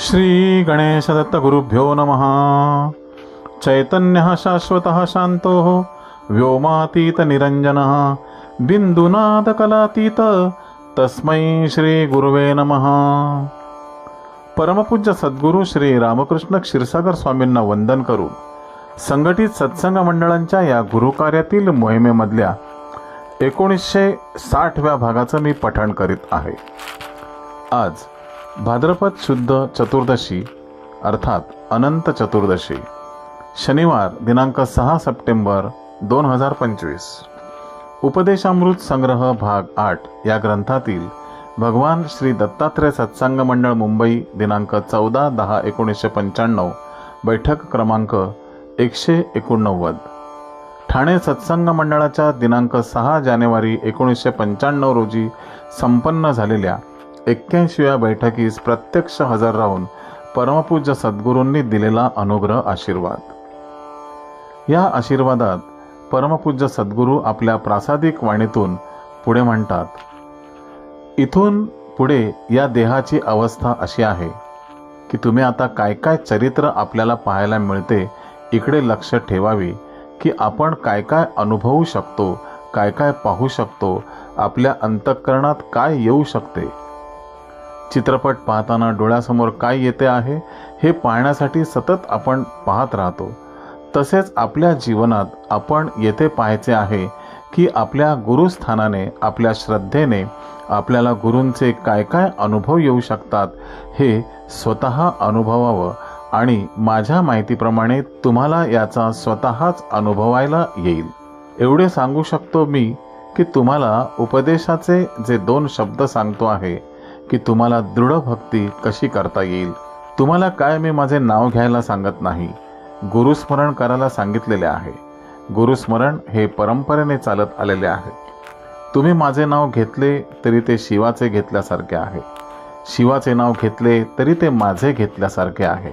श्री गणेशदत्तगुरुभ्यो नमः। चैतन्यः शाश्वतः शान्तो व्योमातीतनिरञ्जनः बिन्दुनादकलातीत तस्मै श्रीगुरुवे नमः। परमपूज्य सद्गुरू श्री रामकृष्ण क्षीरसागर स्वामींना वंदन करून संघटित सत्संग मंडळांच्या या गुरुकार्यातील मोहिमेमधल्या एकोणीसशे साठव्या भागाचं मी पठण करीत आहे. आज भाद्रपद शुद्ध चतुर्दशी अर्थात अनंत चतुर्दशी शनिवार दिनांक सहा सप्टेंबर दोन हजार पंचवीस. उपदेशामृत संग्रह भाग आठ या ग्रंथातील भगवान श्री दत्तात्रय सत्संग मंडळ मुंबई दिनांक चौदा दहा एकोणीसशे पंच्याण्णव बैठक क्रमांक एकशे एकोणनव्वद. ठाणे सत्संग मंडळाच्या दिनांक सहा जानेवारी एकोणीसशे पंच्याण्णव रोजी संपन्न झालेल्या एक्क्याऐंशीव्या बैठकीस प्रत्यक्ष हजर राहून परमपूज्य सद्गुरूंनी दिलेला अनुग्रह आशीर्वाद. या आशीर्वादात परमपूज्य सद्गुरू आपल्या प्रासादिक वाणीतून पुढे म्हणतात इथून पुढे या देहाची अवस्था अशी आहे की तुम्ही आता काय काय चरित्र आपल्याला पाहायला मिळते इकडे लक्ष ठेवावे की आपण काय काय अनुभवू शकतो काय काय पाहू शकतो आपल्या अंतःकरणात काय येऊ शकते चित्रपट पाहताना डोळ्यासमोर काय येते आहे हे पाहण्यासाठी सतत आपण पाहत राहतो. तसेच आपल्या जीवनात आपण येथे पाहायचे आहे की आपल्या गुरुस्थानाने आपल्या श्रद्धेने आपल्याला गुरूंचे काय काय अनुभव येऊ शकतात हे स्वतः अनुभवावं आणि माझ्या माहितीप्रमाणे तुम्हाला याचा स्वतःच अनुभवायला येईल. एवढे सांगू शकतो मी की तुम्हाला उपदेशाचे जे दोन शब्द सांगतो आहे की तुम्हाला दृढ भक्ती कशी करता येईल? तुम्हाला काय मी माझे नाव घ्यायला सांगत नाही? गुरुस्मरण करायला सांगितलेले आहे. गुरुस्मरण हे परंपरेने चालत आलेले आहे. तुम्ही माझे नाव घेतले तरी ते शिवाचे घेतल्यासारखे आहे. शिवाचे नाव घेतले तरी ते माझे घेतल्यासारखे आहे.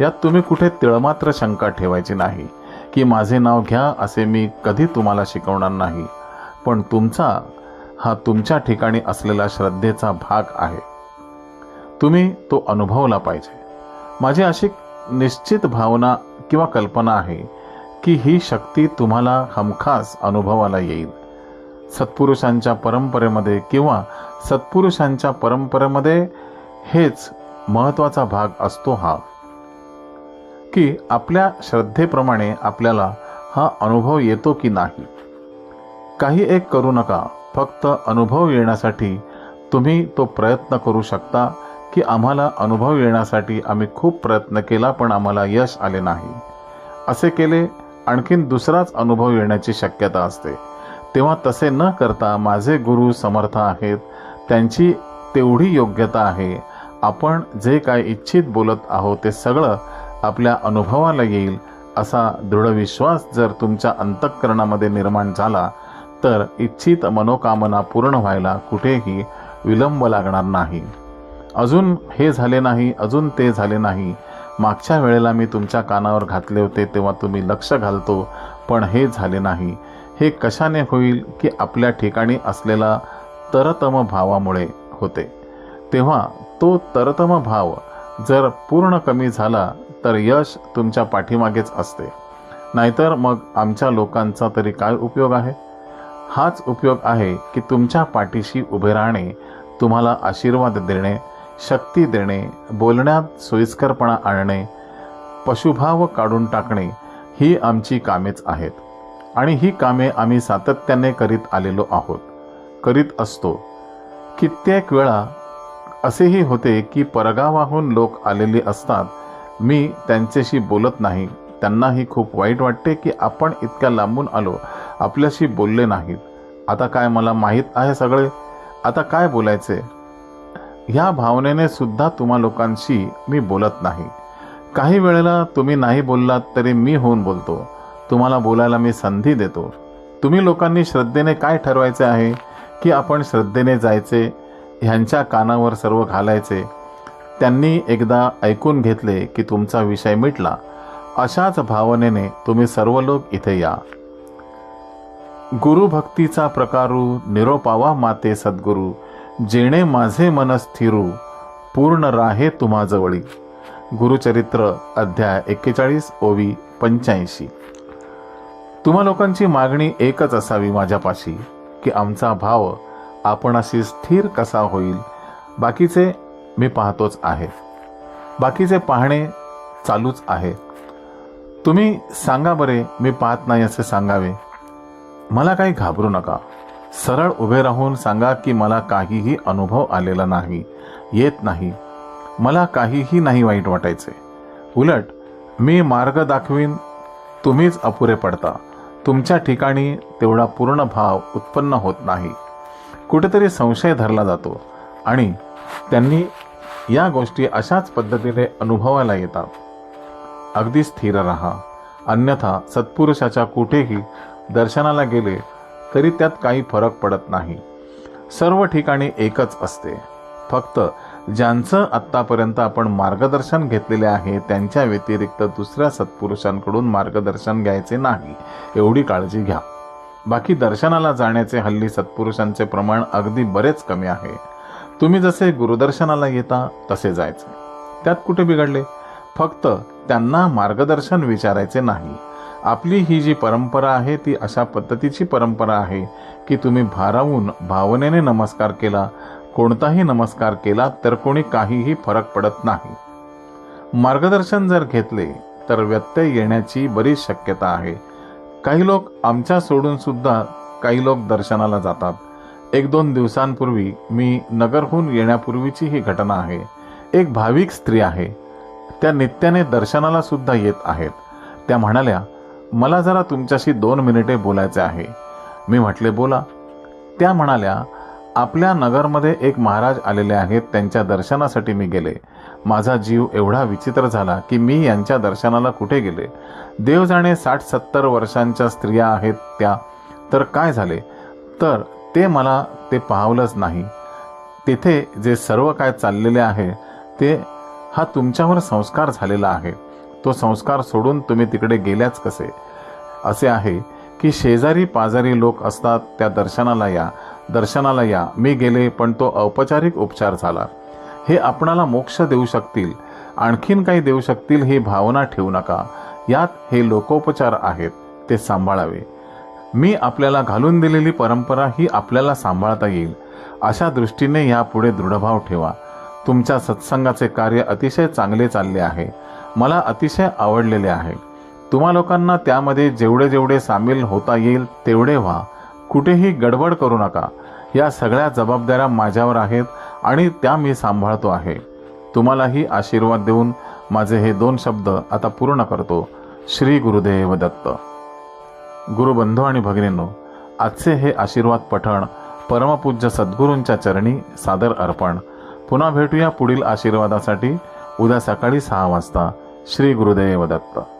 यात तुम्ही कुठे तिळमात्र शंका ठेवायची नाही की माझे नाव घ्या असे मी कधी तुम्हाला शिकवणार नाही. पण तुमचा हा तुमच्या ठिकाणी असलेला श्रद्धेचा भाग आहे. तुम्ही तो अनुभवला पाहिजे. माझी अशी निश्चित भावना किंवा कल्पना आहे की ही शक्ती तुम्हाला हमखास अनुभवाला येईल. सत्पुरुषांच्या परंपरेमध्ये किंवा सत्पुरुषांच्या परंपरेमध्ये हेच महत्त्वाचा भाग असतो हा. की आपल्या श्रद्धेप्रमाणे आपल्याला हा अनुभव येतो की नाही. काही एक करू नका. फक्त अनुभव येण्यासाठी तुम्ही तो प्रयत्न करू शकता की आम्हाला अनुभव येण्यासाठी आम्ही खूप प्रयत्न केला पण आम्हाला यश आले नाही. असे केले आणखीन दुसराच अनुभव येण्याची शक्यता असते. तेव्हा तसे न करता माझे गुरु समर्थ आहेत त्यांची तेवढी योग्यता आहे. आपण जे काय इच्छित बोलत आहोत ते सगळं आपल्या अनुभवाला येईल असा दृढ विश्वास जर तुमच्या अंतःकरणामध्ये निर्माण झाला तर इच्छित मनोकामना पूर्ण व्हायला कुठेही विलंब लागणार नाही. अजून हे झाले नाही अजून ते झाले नाही. मागच्या वेळेला मी तुमच्या कानावर घातले होते तेव्हा तुम्ही लक्ष घालतो पण हे झाले नाही. हे कशाने होईल की आपल्या ठिकाणी असलेला तरतम भावामुळे होते. तेव्हा तो तरतम भाव जर पूर्ण कमी झाला तर यश तुमच्या पाठीमागेच असते. नाहीतर मग आमच्या लोकांचा तरी काय उपयोग आहे? हाच उपयोग आहे की तुमच्या पाठीशी उभे राहणे तुम्हाला आशीर्वाद देणे शक्ती देणे बोलण्यात सोयीस्करपणा आणणे पशुभाव काढून टाकणे ही आमची कामेच आहेत. आणि ही कामे आम्ही सातत्याने करीत आलेलो आहोत करीत असतो. कित्येक वेळा असेही होते की परगावाहून लोक आलेले असतात. मी त्यांच्याशी बोलत नाही. त्यांनाही खूप वाईट वाटते की आपण इतक्या लांबून आलो. आपल्याशी बोलले नाहीत. आता काय मला माहीत आहे सगळे? आता काय बोलायचे? ह्या भावनेने सुद्धा तुम्हा लोकांशी मी बोलत नाही. काही वेळेला तुम्ही नाही बोललात तरी मी होऊन बोलतो. तुम्हाला बोलायला मी संधी देतो. तुम्ही लोकांनी श्रद्धेने काय ठरवायचे आहे? की आपण श्रद्धेने जायचे ह्यांच्या कानावर सर्व घालायचे. त्यांनी एकदा ऐकून घेतले की तुमचा विषय मिटला. अशाच भावनेने तुम्ही सर्व लोक इथे या. गुरुभक्तीचा प्रकारू निरोपावा माते सद्गुरू जेणे माझे मन स्थिरू पूर्ण राहे तुम्हाजवळी गुरुचरित्र अध्याय एक्केचाळीस ओवी पंच्याऐंशी. तुम्हा लोकांची मागणी एकच असावी माझ्यापाशी की आमचा भाव आपणाशी स्थिर कसा होईल बाकीचे मी पाहतोच आहे. बाकीचे पाहणे चालूच आहे. तुम्ही सांगा बरे मी पाहत नाही असे सांगावे. मला काही घाबरू नका. सरळ उभे राहून सांगा की मला काहीही अनुभव आलेला नाही येत नाही. मला काहीही नाही वाईट वाटायचे. उलट मी मार्ग दाखवीन तुम्हीच अपुरे पडता. तुमच्या ठिकाणी तेवढा पूर्ण भाव उत्पन्न होत नाही. कुठेतरी संशय धरला जातो आणि त्यांनी या गोष्टी अशाच पद्धतीने अनुभवायला येतात. अगदी स्थिर राहा. अन्यथा सत्पुरुषाच्या कुठेही दर्शनाला गेले तरी त्यात काही फरक पडत नाही. सर्व ठिकाणी एकच असते. फक्त ज्यांचं आत्तापर्यंत आपण मार्गदर्शन घेतलेले आहे त्यांच्या व्यतिरिक्त दुसऱ्या सत्पुरुषांकडून मार्गदर्शन घ्यायचे नाही. एवढी काळजी घ्या. बाकी दर्शनाला जाण्याचे हल्ली सत्पुरुषांचे प्रमाण अगदी बरेच कमी आहे. तुम्ही जसे गुरुदर्शनाला येता तसे जायचे. त्यात कुठे बिघडले? फक्त त्यांना मार्गदर्शन विचारायचे नाही. आपली ही जी परंपरा आहे ती अशा पद्धतीची परंपरा आहे की तुम्ही भारावून भावनेने नमस्कार केला कोणताही नमस्कार केला तर कोणी काहीही फरक पडत नाही. मार्गदर्शन जर घेतले तर व्यत्यय येण्याची बरीच शक्यता आहे. काही लोक आमच्या सोडून सुद्धा काही लोक दर्शनाला जातात. एक दोन दिवसांपूर्वी मी नगरहून येण्यापूर्वीची ही घटना आहे. एक भाविक स्त्री आहे. त्या नित्याने दर्शनाला सुद्धा येत आहेत. त्या म्हणाल्या मला जरा तुमच्याशी दोन मिनिटे बोलायचे आहे. मी म्हटले बोला. त्या म्हणाल्या आपल्या नगरमध्ये एक महाराज आलेले आहेत त्यांच्या दर्शनासाठी मी गेले. माझा जीव एवढा विचित्र झाला की मी यांच्या दर्शनाला कुठे गेले? देव जाणे साठ सत्तर वर्षांच्या स्त्रिया आहेत त्या. तर काय झाले? तर ते मला ते पाहवलंच नाही. तेथे जे सर्व काय चाललेले आहे ते हा तुमच्यावर संस्कार झालेला आहे. तो संस्कार सोडून तुम्ही तिकडे गेल्याच कसे? असे आहे की शेजारी पाजारी लोक असतात त्या दर्शनाला या दर्शनाला या. मी गेले पण तो औपचारिक उपचार झाला. हे आपणाला मोक्ष देऊ शकतील आणखीन काही देऊ शकतील ही भावना ठेवू नका. यात हे लोकोपचार आहेत ते सांभाळावे. मी आपल्याला घालून दिलेली परंपरा ही आपल्याला सांभाळता येईल. अशा दृष्टीने यापुढे दृढभाव ठेवा. तुमच्या सत्संगाचे कार्य अतिशय चांगले चालले आहे. मला अतिशय आवडलेले आहे. तुम्हा लोकांना त्यामध्ये जेवढे जेवढे सामील होता येईल तेवढे व्हा. कुठेही गडबड करू नका. या सगळ्या जबाबदाऱ्या माझ्यावर आहेत आणि त्या मी सांभाळतो आहे. तुम्हालाही आशीर्वाद देऊन माझे हे दोन शब्द आता पूर्ण करतो. श्री गुरुदेव दत्त. गुरुबंधू आणि भगिनींनो आजचे हे आशीर्वाद पठण परमपूज्य सद्गुरूंच्या चरणी सादर अर्पण. पुन्हा भेटूया पुढील आशीर्वादासाठी. उद्या सकाळी सहा वाजता. श्री गुरुदेव दत्त।